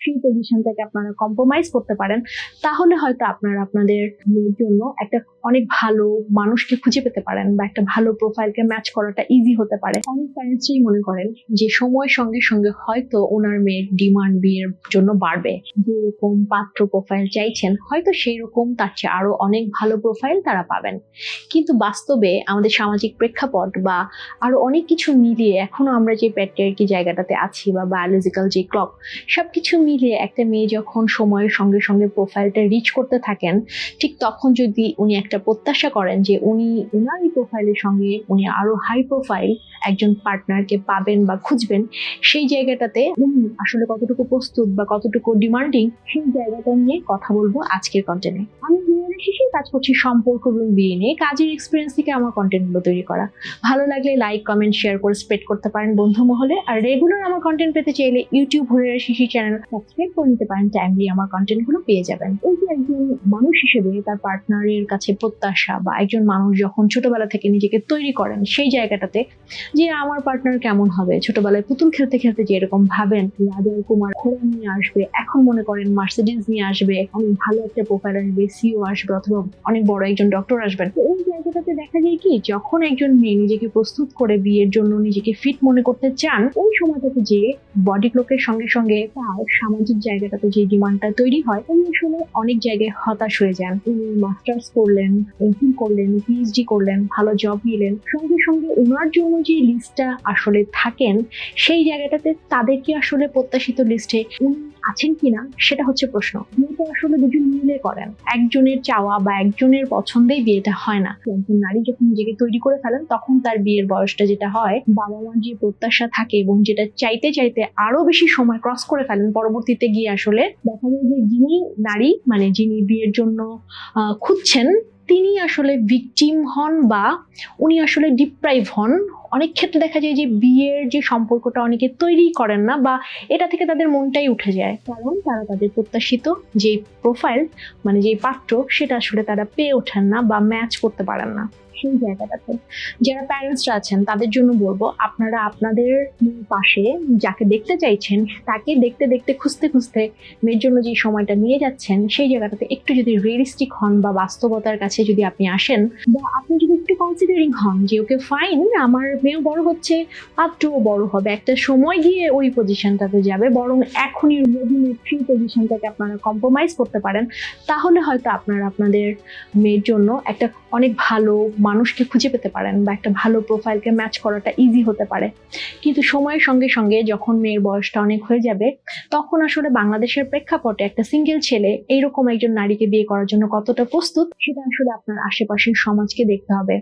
Three পজিশনটাকে আপনারা compromise করতে পারেন, তাহলে হয়তো আপনারা আপনাদের জন্য একটা অনেক ভালো মানুষকে খুঁজে পেতে পারেন বা একটা ভালো প্রোফাইলকে ম্যাচ করাটা ইজি হতে পারে। অনেক প্যারেন্টসই মনে করেন যে সময়ের সঙ্গে সঙ্গে হয়তো ওনার মেয়ের ডিমান্ড বিয়ের জন্য বাড়বে। যেরকম পাত্র প্রোফাইল চাইছেন, হয়তো সেই রকম তার চেয়ে আরও অনেক ভালো প্রোফাইল তারা পাবেন। কিন্তু বাস্তবে আমাদের সামাজিক প্রেক্ষাপট বা আরও অনেক কিছু মিলিয়ে এখনও আমরা যে প্যাট্রিয়ার্কি জায়গাটাতে আছি বা বায়োলজিক্যাল যে ক্লক সবকিছু মিলিয়ে একটা মেয়ে যখন সময়ের সঙ্গে সঙ্গে প্রোফাইলটা রিচ করতে থাকেন, ঠিক তখন যদি উনি একটা প্রত্যাশা করেন যে উনি উনারই প্রোফাইলের সঙ্গে উনি আরও হাই প্রোফাইল একজন পার্টনারকে পাবেন বা খুঁজবেন, সেই জায়গাটাতে উনি আসলে কতটুকু প্রস্তুত বা কতটুকু ডিমান্ডিং সেই জায়গাটা নিয়ে কথা বলব আজকের কন্টেন্টে আমি বিয়ের শেষে কাজ করছি সম্পর্ক এবং বিয়ে নিয়ে, কাজের এক্সপিরিয়েন্স থেকে আমার কন্টেন্টগুলো তৈরি করা। ভালো লাগলে লাইক কমেন্ট শেয়ার করে স্প্রেড করতে পারেন বন্ধু মহলে। আর রেগুলার আমার কন্টেন্ট পেতে চাইলে ইউটিউব হরিয়ার শিশি চ্যানেল সাবস্ক্রাইব করে নিতে পারেন টাইমলি আমার কন্টেন্টগুলো পেয়ে যাবেন। এই যে একজন মানুষ হিসেবে তার পার্টনারের কাছে প্রত্যাশা বা একজন মানুষ যখন ছোটবেলা থেকে নিজেকে তৈরি করেন সেই জায়গাটাতে যে আমার পার্টনার কেমন হবে, ছোটবেলায় পুতুল খেলতে খেলতে যে এরকম ভাবেন, রাজার কুমার ঘোড়া নিয়ে আসবে, এখন মনে করেন মার্সিডিজ নিয়ে আসবে অনেক ভালো একটা প্রোফাইল আসবে সিও আসবে অথবা অনেক বড় একজন ডক্টর আসবেন। এই জায়গাটাতে দেখা যায় কি, যখন একজন মেয়ে নিজেকে প্রস্তুত করে বিয়ের জন্য নিজেকে ফিট মনে করতে চান, ওই সময়টাতে যে বডি ক্লকের সঙ্গে সঙ্গে তার সামাজিক জায়গাটাতে যে ডিমান্ডটা তৈরি হয়, উনি আসলে অনেক জায়গায় হতাশ হয়ে যান। উনি মাস্টার্স করলেন এমফিল করলেন পিএইচডি করলেন, ভালো জব নিলেন। সঙ্গে সঙ্গে ওনার জন্য যে লিস্টটা আসলে থাকেন, সেই জায়গাটাতে তাদেরকে আসলে প্রত্যাশিত লিস্টে উনি আছেন কিনা, সেটা হচ্ছে প্রশ্ন। বিয়েটা আসলে দুজন মিলে করেন। একজনের চাওয়া বা একজনের পছন্দেই বিয়েটা হয় না। একজন নারী যখন নিজেকে তৈরি করে ফেলেন, তখন তার বিয়ের বয়সটা যেটা হয় বাবা মার যে প্রত্যাশা থাকে এবং যেটা চাইতে চাইতে আরও বেশি সময় ক্রস করে ফেলেন, পরবর্তীতে গিয়ে আসলে দেখা যায় যে যিনি নারী মানে যিনি বিয়ের জন্য খুঁজছেন, তিনি আসলে ভিকটিম হন বা উনি আসলে ডিপ্রাইভ হন অনেক ক্ষেত্রে দেখা যায় যে বিয়ের যে সম্পর্কটা অনেকে তৈরি করেন না বা এটা থেকে তাদের মনটাই উঠে যায়। কারণ তারা তাদের প্রত্যাশিত যে প্রোফাইল মানে যে পাত্র সেটা আসলে তারা পেয়ে ওঠেন না বা ম্যাচ করতে পারেন না। সেই জায়গাটাতে যারা প্যারেন্টসরা আছেন, তাদের জন্য বলব আপনারা আপনাদের পাশে যাকে দেখতে চাইছেন, তাকে দেখতে দেখতে, খুঁজতে খুঁজতে মেয়ের জন্য যে সময়টা নিয়ে যাচ্ছেন, সেই জায়গাটাতে একটু যদি রিয়েলিস্টিক হন বা বাস্তবতার কাছে যদি আপনি আসেন বা আপনি যদি একটু কনসিডারিং হন যে, ওকে ফাইন আমার মেয়েও বড় হচ্ছে, পাত্রও বড় হবে। একটা সময় গিয়ে ওই পজিশনটাতে যাবে, বরং এখনই থ্রি পজিশনটাকে আপনারা কম্প্রোমাইজ করতে পারেন। তাহলে হয়তো আপনারা আপনাদের মেয়ের জন্য একটা অনেক ভালো মানুষকে খুঁজে পেতে পারেন বা একটা ভালো প্রোফাইলকে ম্যাচ করাটা ইজি হতে পারে। কিন্তু সময়ের সঙ্গে সঙ্গে যখন মেয়ের বয়সটা অনেক হয়ে যাবে, তখন আসলে বাংলাদেশের প্রেক্ষাপটে একটা সিঙ্গেল ছেলে এইরকম একজন নারীকে বিয়ে করার জন্য কতটা প্রস্তুত, সেটা আসলে আপনার আশেপাশের সমাজকে দেখতে হবে।